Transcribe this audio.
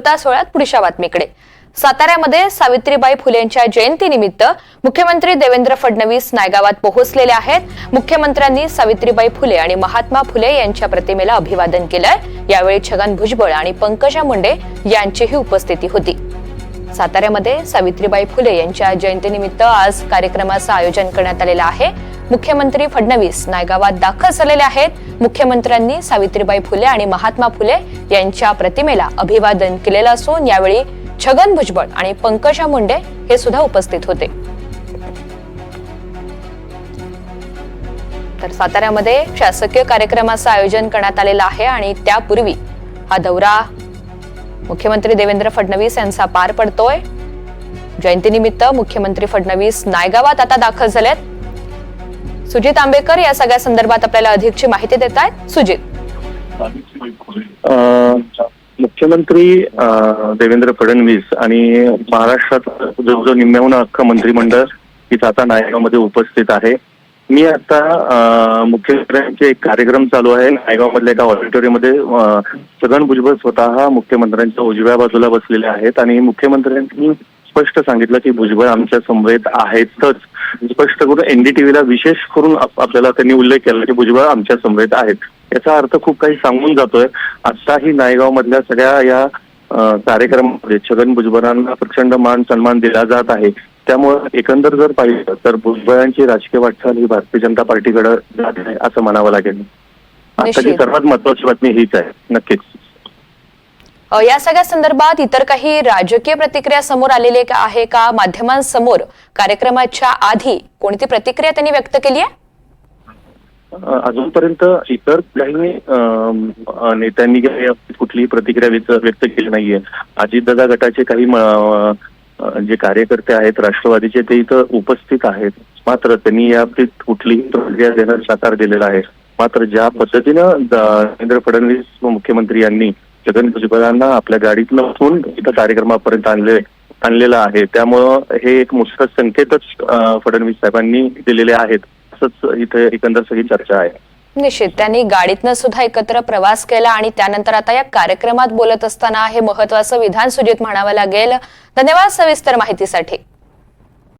फिरता सोहळ्यात पुढच्या बातमीकडे. साताऱ्यामध्ये सावित्रीबाई फुलेंच्या जयंतीनिमित्त मुख्यमंत्री देवेंद्र फडणवीस नायगावात पोहोचलेले आहेत. मुख्यमंत्र्यांनी सावित्रीबाई फुले आणि महात्मा फुले यांच्या प्रतिमेला अभिवादन केलंय. यावेळी छगन भुजबळ आणि पंकजा मुंडे यांचीही उपस्थिती होती. साताऱ्यामध्ये सावित्रीबाई फुले यांच्या जयंतीनिमित्त आज कार्यक्रमाचं आयोजन करण्यात आलेलं आहे. मुख्यमंत्री फडणवीस नायगावात दाखल झालेले आहेत. मुख्यमंत्र्यांनी सावित्रीबाई फुले आणि महात्मा फुले यांच्या प्रतिमेला अभिवादन केलेलं असून यावेळी छगन भुजबळ आणि पंकजा मुंडे हे सुद्धा उपस्थित होते. तर साताऱ्यामध्ये शासकीय कार्यक्रमाचं आयोजन करण्यात आलेलं आहे आणि त्यापूर्वी हा दौरा मुख्यमंत्री देवेंद्र फडणवीस यांचा पार पडतोय. जयंतीनिमित्त मुख्यमंत्री फडणवीस नायगावात आता दाखल झालेत. सुजित आंबेकर या सगळ्या संदर्भात आपल्याला अधिकची माहिती देत आहेत सुजित मुख्यमंत्री देवेंद्र फडणवीस आणि महाराष्ट्रात जवळजवळ निम्म्याहून अख्खं मंत्रिमंडळ इथं आता नायगावमध्ये उपस्थित आहे. मी आता मुख्यमंत्र्यांचे एक कार्यक्रम चालू आहे. नायगाव मधल्या एका ऑडिटोरियममध्ये छगन भुजबळ स्वतः मुख्यमंत्र्यांच्या उजव्या बाजूला बसलेले आहेत आणि मुख्यमंत्र्यांनी स्पष्ट सांगितलं की भुजबळ आमच्या समवेत आहेतच. स्पष्ट करून एनडीटीव्हीला विशेष करून आप- आपल्याला त्यांनी उल्लेख केला की भुजबळ आमच्या समवेत आहेत. याचा अर्थ खूप काही सांगून जातोय. आताही नायगाव मधल्या सगळ्या या कार्यक्रमामध्ये छगन भुजबळांना प्रचंड मान सन्मान दिला जात आहे. त्यामुळं एकंदर जर पाहिलं तर भुजबळांची राजकीय वाटचाल ही भारतीय जनता पार्टीकडे जात आहे असं म्हणावं लागेल. आताची. सर्वात महत्वाची बातमी हीच आहे. नक्कीच. या सगळ्या संदर्भात इतर काही राजकीय प्रतिक्रिया समोर आलेली का- आहे का? माध्यमांसमोर कार्यक्रमाच्या आधी कोणती प्रतिक्रिया त्यांनी व्यक्त केली आहे? अजूनपर्यंत इतर काही नेत्यांनी कुठलीही प्रतिक्रिया व्यक्त केली नाहीये. अजितदादा गटाचे काही जे कार्यकर्ते आहेत राष्ट्रवादीचे ते इथं उपस्थित आहेत. मात्र त्यांनी याबाबतीत कुठलीही प्रतिक्रिया देण्यास साकार दिलेला आहे. मात्र ज्या पद्धतीनं देवेंद्र फडणवीस मुख्यमंत्री यांनी छगन भुजबळांना आपल्या गाडीतनं उठवून इथं कार्यक्रमापर्यंत आणले आणलेलं आहे. त्यामुळं हे एक मुस्कत संकेतच फडणवीस साहेबांनी दिलेले आहेत. असंच इथे एकंदर सगळी चर्चा आहे. निश्चित. त्यांनी गाडीतनं सुद्धा एकत्र प्रवास केला आणि त्यानंतर आता या कार्यक्रमात बोलत असताना हे महत्वाचं विधान सुजित म्हणावं लागेल. धन्यवाद सविस्तर माहितीसाठी.